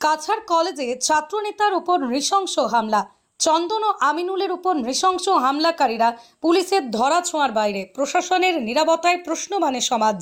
কাছাড় কলেজে ছাত্রনেতার উপর নৃশংস হামলা। চন্দন ও আমিনুলের উপর নৃশংস হামলাকারীরা পুলিশের ধরা ছোঁয়ার বাইরে। প্রশাসনের নিরাপত্তায় প্রশ্ন মানে সমাজ।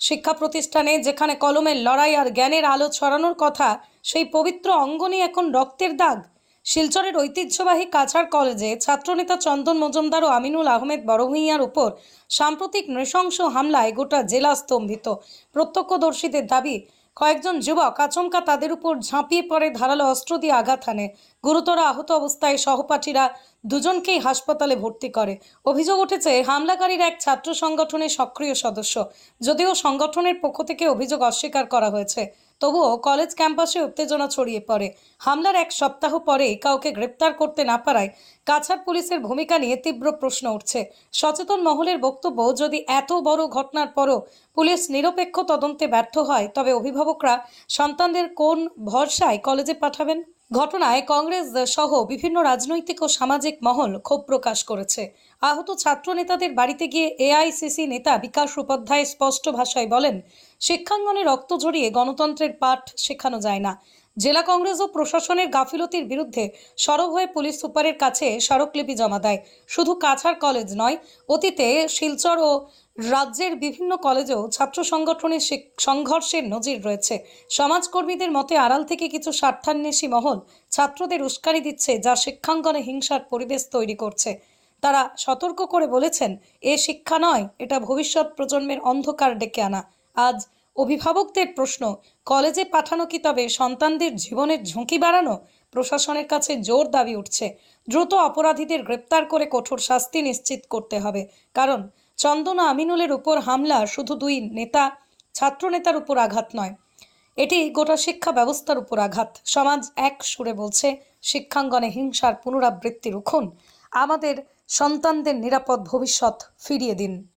শিক্ষা প্রতিষ্ঠানে যেখানে কলমের লড়াই আর জ্ঞানের আলো ছড়ানোর কথা, সেই পবিত্র অঙ্গনে এখন রক্তের দাগ। শিলচরের ঐতিহ্যবাহী কাছাড় কলেজে ছাত্রনেতা চন্দন মজুমদার ও আমিনুল আহমেদ বড়ভূঁইয়ার উপর সাম্প্রতিক নৃশংস হামলায় গোটা জেলা স্তম্ভিত। প্রত্যক্ষদর্শীদের দাবি কয়েকজন যুবক আচমকা তাদের উপর ঝাঁপিয়ে পড়ে, ধারালো অস্ত্র দিয়ে আঘাত হানে। গুরুতর আহত অবস্থায় সহপাঠীরা দুজনকেই হাসপাতালে ভর্তি করে। অভিযোগ উঠেছে, হামলাকারীর এক ছাত্র সংগঠনের সক্রিয় সদস্য। যদিও সংগঠনের পক্ষ থেকে অভিযোগ অস্বীকার করা হয়েছে। তবুও কলেজ ক্যাম্পাসে উত্তেজনা ছড়িয়ে পড়ে। হামলার এক সপ্তাহ পরে কাউকে গ্রেপ্তার করতে না পারায় কাছাড় পুলিশের ভূমিকা নিয়ে তীব্র প্রশ্ন উঠছে। সচেতন মহলের বক্তব্য, যদি এত বড় ঘটনার পরও পুলিশ নিরপেক্ষ তদন্তে ব্যর্থ হয়, তবে অভিভাবকরা সন্তানদের কোন ভরসায় কলেজে পাঠাবেন? ঘটনায় কংগ্রেস সহ বিভিন্ন রাজনৈতিক ও সামাজিক মহল ক্ষোভ প্রকাশ করেছে। আহত ছাত্র নেতাদের বাড়িতে গিয়ে এআইসিসি নেতা বিকাশ উপাধ্যায় স্পষ্ট ভাষায় বলেন, শিক্ষাঙ্গনে রক্ত ঝরিয়ে গণতন্ত্রের পাঠ শেখানো যায় না। জেলা কংগ্রেস ও প্রশাসনের গাফিলতির বিরুদ্ধে সরব হয়ে পুলিশ সুপারের কাছে স্মারকলিপি জমা দেয়। শুধু কাছাড় কলেজ নয়, অতীতে শিলচর ও রাজ্যের বিভিন্ন কলেজেও ছাত্র সংগঠনের সংঘর্ষের নজির রয়েছে। সমাজকর্মীদের মতে আড়াল থেকে কিছু স্বার্থান্বেষী মহল ছাত্রদের উস্কানি দিচ্ছে যা শিক্ষাঙ্গনে হিংসার পরিবেশ তৈরি করছে। তারা সতর্ক করে বলেছেন, এ শিক্ষা নয়, এটা ভবিষ্যৎ প্রজন্মের অন্ধকার ডেকে আনা। আজ অভিভাবকদের প্রশ্ন, কলেজে পাঠানো কি তবে সন্তানদের জীবনের ঝুঁকি বাড়ানো? প্রশাসনের কাছে জোর দাবি উঠছে। দ্রুত অপরাধীদের গ্রেপ্তার করে কঠোর শাস্তি নিশ্চিত করতে হবে। কারণ, চন্দন আমিনুলের উপর হামলা শুধু দুই নেতা, ছাত্রনেতার উপর আঘাত নয়। এটি গোটা শিক্ষা ব্যবস্থার উপর আঘাত। সমাজ এক সুরে বলছে, শিক্ষাঙ্গনে হিংসার পুনরাবৃত্তি রুখুন। আমাদের সন্তানদের নিরাপদ ভবিষ্যৎ ফিরিয়ে দিন।